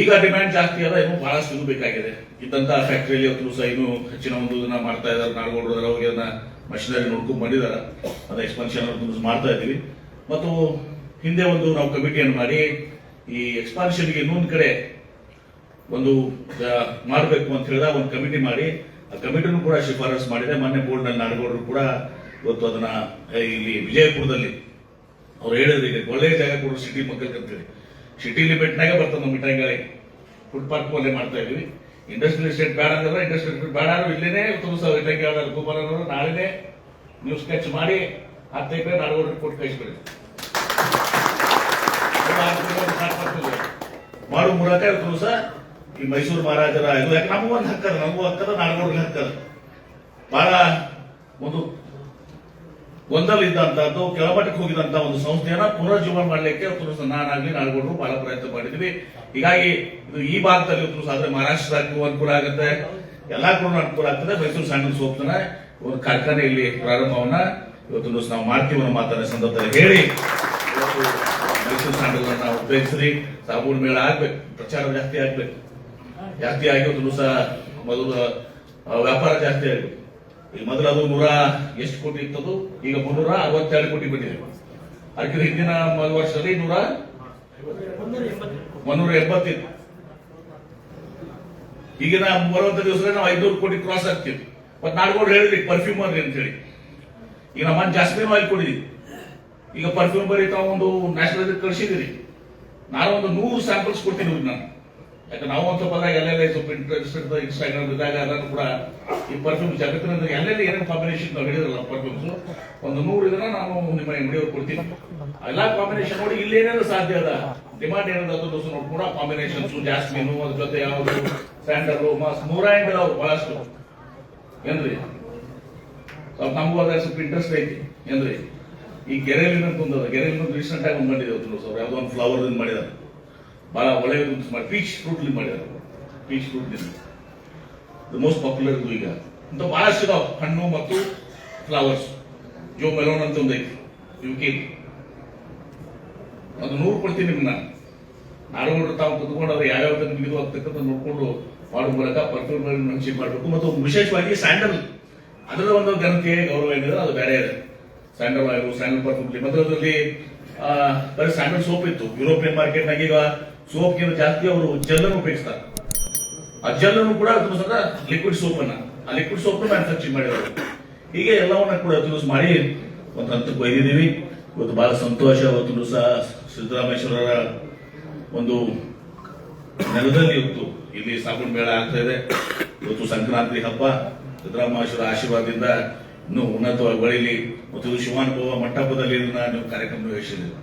ಈಗ ಡಿಮ್ಯಾಂಡ್ ಜಾಸ್ತಿ ಅದ ಇನ್ನು ಬಹಳ ಇದು ಬೇಕಾಗಿದೆ. ಇದ್ದಂತ ಫ್ಯಾಕ್ಟ್ರಿಯಲ್ಲಿ ಇವತ್ತು ಸಹ ಇನ್ನು ಹೆಚ್ಚಿನ ಒಂದು ಇದನ್ನ ಮಾಡ್ತಾ ಇದ್ದಾರೆ. ನಾಡಗೌಡರು ಹೋಗಿ ಅದನ್ನ ಮಷಿನರಿ ನೋಡ್ಕೊಂಡು ಬಂದಿದ್ದಾರೆ. ಅದ ಎಕ್ಸ್ಪಾನ್ಷನ್ ಮಾಡ್ತಾ ಇದ್ದೀವಿ. ಮತ್ತು ಹಿಂದೆ ಒಂದು ನಾವು ಕಮಿಟಿಯನ್ನು ಮಾಡಿ ಈ ಎಕ್ಸ್ಪಾನ್ಷನ್ಗೆ ಇನ್ನೊಂದು ಕಡೆ ಒಂದು ಮಾಡಬೇಕು ಅಂತ ಹೇಳಿದ ಒಂದು ಕಮಿಟಿ ಮಾಡಿ. ಆ ಕಮಿಟಿನೂ ಕೂಡ ಶಿಫಾರಸ್ ಮಾಡಿದೆ. ಮೊನ್ನೆ ಬೋರ್ಡ್ನಲ್ಲಿ ನಾಡಗೌಡರು ಕೂಡ ಇವತ್ತು ಅದನ್ನ ಇಲ್ಲಿ ವಿಜಯಪುರದಲ್ಲಿ ಅವ್ರು ಹೇಳಿದ್ರು, ಈಗ ಒಳ್ಳೆಯ ಜಾಗ ಕೂಡ ಸಿಟಿ ಮಕ್ಕಳಿಗೆ ಅಂತೇಳಿ. ಸಿಟಿ ಲಿಮಿಟ್ನಾಗ ಬರ್ತದೆ ನಮ್ಮ ಮಿಠಾಯಿಗಳಿಗೆ ಫುಡ್ ಪಾರ್ಕ್ ಅಲ್ಲೇ ಮಾಡ್ತಾ ಇದೀವಿ ಇಂಡಸ್ಟ್ರಿಯಲ್ ಎಸ್ಟೇಟ್ ಬೇಡ ಅಂದ್ರೆ ಇಂಡಸ್ಟ್ರಿಯಲ್ ಎಸ್ಟೇಟ್ ಬೇಡ ಅಂದ್ರೆ ಇಲ್ಲೇನೆ ತುಂಬ ಮಿಠಾಯಿ ಕುಮಾರ್ ಅವರು ನಾಳೆ ನೀವು ಸ್ಕೆಚ್ ಮಾಡಿ ಹತ್ತು ಎಕರೆ ನಾಲ್ಕೂರು ಕೊಟ್ಟು ಕಳಿಸ್ಬಿಡಿ. ಮಾಡು ಮೂಲಕ ಇವತ್ತು ಈ ಮೈಸೂರು ಮಹಾರಾಜರ ಇದು ಯಾಕೆ ನಮಗೂ ಒಂದು ಹಕ್ಕದ, ನಮಗೂ ಹಕ್ಕದ ನಾಡಗೌಡ್ರಿಗೆ ಹಕ್ಕದ. ಬಹಳ ಒಂದು ಗೊಂದಲ ಇದ್ದಂತದ್ದು ಕೆಳಮಟ್ಟಕ್ಕೆ ಹೋಗಿದಂತಹ ಒಂದು ಸಂಸ್ಥೆಯನ್ನ ಪುನರ್ಜೀವನ ಮಾಡಲಿಕ್ಕೆ ನಾನಾಗ್ಲಿ ನಾಲ್ಗೊಂಡ್ರು ಬಹಳ ಪ್ರಯತ್ನ ಮಾಡಿದ್ವಿ. ಹೀಗಾಗಿ ಇದು ಈ ಭಾಗದಲ್ಲಿ ಆದ್ರೆ ಮಹಾರಾಷ್ಟ್ರಕ್ಕೂ ಅನುಕೂಲ ಆಗುತ್ತೆ. ಎಲ್ಲಾ ಕೂಡ ಅನುಕೂಲ ಆಗ್ತದೆ. ಮೈಸೂರು ಸ್ಯಾಂಡಲ್ಸ್ ಹೋಗ್ತಾನೆ ಒಂದು ಕಾರ್ಖಾನೆ ಇಲ್ಲಿ ಪ್ರಾರಂಭವನ್ನ ಇವತ್ತು ದಿವಸ ನಾವು ಮಾಡ್ತೀವಿ ಅನ್ನೋ ಮಾತನ್ನ ಸಂದರ್ಭದಲ್ಲಿ ಹೇಳಿ. ಮೈಸೂರು ಸ್ಯಾಂಡಲ್ ನಾವು ಉಪಯೋಗಿಸ್ರಿ. ಸಾಬೂನು ಮೇಳ ಆಗ್ಬೇಕು. ಪ್ರಚಾರ ಜಾಸ್ತಿ ಆಗ್ಬೇಕು. ಜಾಸ್ತಿ ಆಗಿ ಒಂದು ದಿವಸ ಮೊದಲು ವ್ಯಾಪಾರ ಜಾಸ್ತಿ ಆಗಬೇಕು. ಮೊದಲು ಅದು ನೂರ ಎಷ್ಟು ಕೋಟಿ ಇತ್ತದು? ಈಗ ಮುನ್ನೂರ ಅರವತ್ತೆರಡು ಕೋಟಿ ಬಿಟ್ಟಿದೆ ಅದಕ್ಕೆ ಹಿಂದಿನ ವರ್ಷದಲ್ಲಿ ನೂರ ಮುನ್ನೂರ ಎಂಬತ್ತಿತ್ತು ಈಗಿನ ಮೂವತ್ತು ದಿವಸದಲ್ಲಿ ನಾವು ಐನೂರು ಕೋಟಿ ಕ್ರಾಸ್ ಆಗ್ತೀವಿ ಮತ್ತೆ ನಾಡ್ಕೊಂಡು ಹೇಳಿದ್ರಿ ಪರ್ಫ್ಯೂಮ್ ಅನ್ರಿ ಅಂತ ಹೇಳಿ ಈಗ ನಮ್ಮ ಜಾಸ್ಮಿನ್ ಆಯಿಲ್ ಕೊಡಿದ್ವಿ ಈಗ ಪರ್ಫ್ಯೂಮ್ ಬರೀ ಒಂದು ನ್ಯಾಷನಲ್ ಕಳಿಸಿದಿರಿ ನಾನು ಒಂದು ನೂರು ಸ್ಯಾಂಪಲ್ಸ್ ಇವ್ರಿಗೆ ನಾನು. ಯಾಕಂದ್ರೆ ನಾವು ಸ್ವಲ್ಪ ಅದ್ರಾಗ ಎಲ್ಲೆಲ್ಲ ಸ್ವಲ್ಪ ಇಂಟ್ರೆಸ್ಟ್ ಇನ್ಸ್ಟಾಗ್ರಾಮ್ ಇದ್ದಾಗ ಅದನ್ನು ಕೂಡ ಈ ಪರ್ಫ್ಯೂಮ್ ಜಗತ್ತಿನ ಎಲ್ಲೆಲ್ಲ ಏನೇನು ಕಾಂಬಿನೇಷನ್ ನಾವು ಹೇಳಿದ್ರಲ್ಲ ಪರ್ಫ್ಯೂಮ್ಸ್ ಒಂದು ನೂರು ಇದನ್ನ ನಾನು ನಿಮ್ಮ ಅಂಗಡಿಯವ್ರು ಕೊಡ್ತೀನಿ. ಎಲ್ಲ ಕಾಂಬಿನೇಷನ್ ನೋಡಿ ಇಲ್ಲೇನೇನು ಸಾಧ್ಯ ಅದ? ಡಿಮಾಂಡ್ ಏನದ ಅದು ನೋಡ್ಕೊಂಡು ಕಾಂಬಿನೇಷನ್ಸ್ ಜಾಸ್ಮಿನು ಅದ್ರ ಜೊತೆ ಯಾವುದು ಸ್ಯಾಂಡಲ್ ಮಾಸ್ ನೂರ ಎಂಟು ಅವ್ರು ಬಹಳಷ್ಟು. ಏನ್ರಿ? ಸ್ವಲ್ಪ ನಮಗೂ ಅದ್ರ ಸ್ವಲ್ಪ ಇಂಟ್ರೆಸ್ಟ್ ಐತಿ. ಏನ್ರಿ? ಈ ಗೆರೆಲಿ ಒಂದು ಗೆರೆಲಿ ರೀಸೆಂಟ್ ಆಗಿ ಒಂದು ಮಾಡಿದೆ ಅವ್ರು. ಯಾವುದೋ ಒಂದು ಫ್ಲವರ್ ಮಾಡಿದಾರೆ ಬಹಳ ಒಳ್ಳೆಯದು ಮಾಡಿ ಪೀಚ್ ಫ್ರೂಟ್ಲಿ ಮಾಡಿದಾರೆ ಪೀಚ್ ಫ್ರೂಟ್ ಮೋಸ್ಟ್ ಪಾಪ್ಯುಲರ್ ಇದು ಈಗ. ಅಂತ ಬಹಳಷ್ಟು ಇದಾವೆ ಹಣ್ಣು ಮತ್ತು ಫ್ಲವರ್ಸ್ ಜೋ ಮೆಲೋನ್ ಅಂತ ಒಂದು ಐತಿ. ಯುಕೆ ಅದು ನೂರು ಕೊಡ್ತೀನಿ ನಿಮ್ಗೆ ನಾನು ನಾಡುಗಳು ತಾವು ಕುತ್ಕೊಂಡು ಅದು ಯಾವ್ಯಾವ ನಿಮಗೆ ಇದು ಆಗ್ತಕ್ಕಂಥ ನೋಡ್ಕೊಂಡು ಮಾಡೋ ಮೂಲಕ ಪರ್ಫ್ಯೂಮ್ ಮೆನ್ಷನ್ ಮಾಡಬೇಕು. ಮತ್ತು ವಿಶೇಷವಾಗಿ ಸ್ಯಾಂಡಲ್. ಅದರ ಒಂದು ಘನತೆ, ಗೌರವ ಏನಿದೆ ಅದು ಬೇರೆ ಇದೆ. ಸ್ಯಾಂಡಲ್ ಆಯಿಲು, ಸ್ಯಾಂಡಲ್ ಪರ್ಫ್ಯೂಮ್ ಮತ್ತು ಅದರಲ್ಲಿ ಸ್ಯಾಂಡಲ್ ಸೋಪ್ ಇತ್ತು. ಯುರೋಪಿಯನ್ ಮಾರ್ಕೆಟ್ನಾಗ ಈಗ ಸೋಪ್ಗಿಂತ ಜಾಸ್ತಿ ಅವರು ಜೆಲ್ಲನ್ನು ಉಪಯೋಗಿಸ್ತಾರೆ. ಆ ಜೆಲ್ಲನ್ನು ಕೂಡ ಲಿಕ್ವಿಡ್ ಸೋಪ್ ಅನ್ನ, ಆ ಲಿಕ್ವಿಡ್ ಸೋಪ್ ಮ್ಯಾನುಫ್ಯಾಕ್ಚರಿಂಗ್ ಮಾಡಿರೋದು ಹೀಗೆ ಎಲ್ಲವನ್ನ ಕೂಡ ಯೂಸ್ ಮಾಡಿ, ಒಂದು ಹಂತಕ್ಕೆ ಒಯ್ದಿದ್ದೀವಿ. ಇವತ್ತು ಬಹಳ ಸಂತೋಷ ಇವತ್ತು ಸಹ ಸಿದ್ದರಾಮೇಶ್ವರರ ಒಂದು ನೆಲದಲ್ಲಿ ಇವತ್ತು ಇಲ್ಲಿ ಸಾಬೂನ್ ಮೇಳ ಆಗ್ತಾ ಇದೆ. ಇವತ್ತು ಸಂಕ್ರಾಂತಿ ಹಬ್ಬ, ಸಿದ್ದರಾಮೇಶ್ವರ ಆಶೀರ್ವಾದದಿಂದ ಇನ್ನೂ ಉನ್ನತವಾಗಿ ಬೆಳೀಲಿ, ಮತ್ತು ಶಿವಾನುಭವ ಮಂಟಪದಲ್ಲಿ ನೀವು ಕಾರ್ಯಕ್ರಮ ನಿರ್ವಹಿಸಿದ್ದೀರಿ.